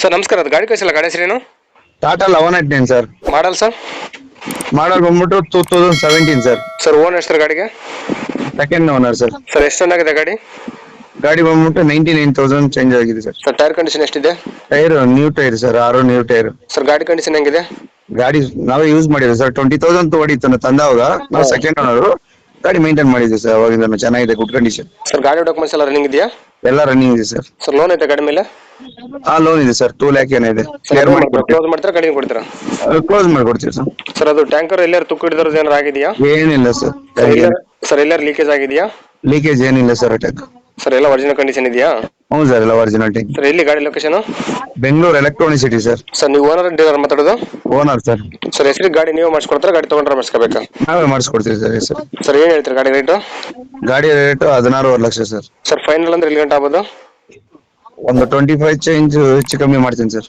Sir ನಮಸ್ಕಾರ. ಅದು ಗಾಡಿ ಕಳಿಸಿಲ್ಲ ಗಾಡಿ ಹೆಸರೇನು? Tata eleven eight nine sir. Model sir? Model ಬಂದ್ಬಿಟ್ಟು two thousand seventeen sir. Sir own ಎಷ್ಟು ಗಾಡಿಗೆ? Second owner sir. ಸರ್ ಎಷ್ಟು ಚೆನ್ನಾಗಿದೆ ಗಾಡಿ? ಗಾಡಿ ಬಂದ್ಬಿಟ್ಟು ನೈಂಟಿ ನೈನ್ ತೌಸಂಡ್ ಚೇಂಜ್ ಆಗಿದೆ ಸರ್. ಸರ್ ಟೈರ್ ಕಂಡೀಷನ್ ಎಷ್ಟಿದೆ? ಟೈರ್ ನ್ಯೂ ಟೈರ್ ಸರ್ ಆರು ನ್ಯೂ ಟೈರ್ ಸರ್ ಗಾಡಿ ಕಂಡೀಷನ್ ಹೆಂಗಿದೆ? ಗಾಡಿ ನಾವೇ ಯೂಸ್ ಮಾಡಿದ್ವಿ ಸರ್. ಟ್ವೆಂಟಿ ತೌಸಂಡ್ ಹೊಡಿತು ನಾವು ತಂದವಾಗ ನಾವು ಸೆಕೆಂಡ್ ಓನರ್ ಗಾಡಿ ಮೇಂಟೈನ್ ಮಾಡಿದ್ವಿ ಸರ್ ಅವಾಗಿಂದ ಚೆನ್ನಾಗಿದೆ ಗುಡ್ ಕಂಡೀಷನ್ ಸರ್ ಗಾಡಿ ಡಾಕ್ಯುಮೆಂಟ್ಸ್ ಎಲ್ಲ ರನ್ನಿಂಗ್ ಇದೆಯಾ? ಎಲ್ಲ ರನ್ನಿಂಗ್ ಇದೆ ಸರ್ ಸರ್ ಲೋನ್ ಐತೆ ಗಾಡಿ ಮೇಲೆ? ಆ ಲೋನ್ ಇದೆ ಸರ್ ಟೂ ಲ್ಯಾಕ್ ಏನಿದೆ. ಕ್ಲಿಯರ್ ಮಾಡಿ ಕ್ಲೋಸ್ ಮಾಡ್ತೀರಾ ಕಡಿಮೆ ಕೊಡ್ತೀರಾ? ಕ್ಲೋಸ್ ಮಾಡಿ ಕೊಡ್ತೀವಿ ಸರ್ ಸರ್ ಅದು ಟ್ಯಾಂಕರ್ ಎಲ್ಲಾರು ತುಕ್ಕು ಹಿಡಿದ್ರದ್ದು ಏನಾರ ಆಗಿದೆಯಾ? ಏನಿಲ್ಲ ಸರ್ ಸರ್ ಎಲ್ಲಾರು ಲೀಕೇಜ್ ಆಗಿದೆಯಾ? ಲೀಕೇಜ್ ಏನಿಲ್ಲ ಸರ್ ಅಟ್ಯಾಕ್ ಸರ್ ಎಲ್ಲ ಒರಿಜಿನಲ್ ಕಂಡೀಷನ್ ಇದೆಯಾ? ಹ್ಞೂ ಸರ್ ಎಲ್ಲ ಒರಿಜಿನಲ್ ಟೈಮ್ ಸರ್ ಎಲ್ಲಿ ಗಾಡಿ location Bengaluru electronic city sir sir ನೀವು ಓನರ್ ಡೀಲರ್ ಮಾತಾಡೋದು? ಓನರ್ ಸರ್ ಸರ್ ಹೆಸರು ಗಾಡಿ ನೀವು ಮಾಡಿಸ್ಕೊಡ್ತಾರೆ ಗಾಡಿ ತೊಗೊಂಡ್ರೆ ಮಾಡಿಸ್ಕೋಬೇಕಾ? ನಾವೇ ಮಾಡಿಸ್ಕೊಡ್ತೀವಿ ಸರ್ ಸರ್ ಸರ್ ಏನು ಹೇಳ್ತೀರಿ ಗಾಡಿ ರೇಟು ಗಾಡಿ ರೇಟ್ ಹದಿನಾರೂವರೆ ಲಕ್ಷ ಸರ್ ಸರ್ ಫೈನಲ್ ಅಂದ್ರೆ ಎಲ್ಲಿ ಗಂಟೆ ಆಗ್ಬೋದು? ಒಂದು ಟ್ವೆಂಟಿ ಫೈವ್ ಚೇಂಜ್ ಹೆಚ್ಚು ಕಮ್ಮಿ ಮಾಡ್ತೀನಿ ಸರ್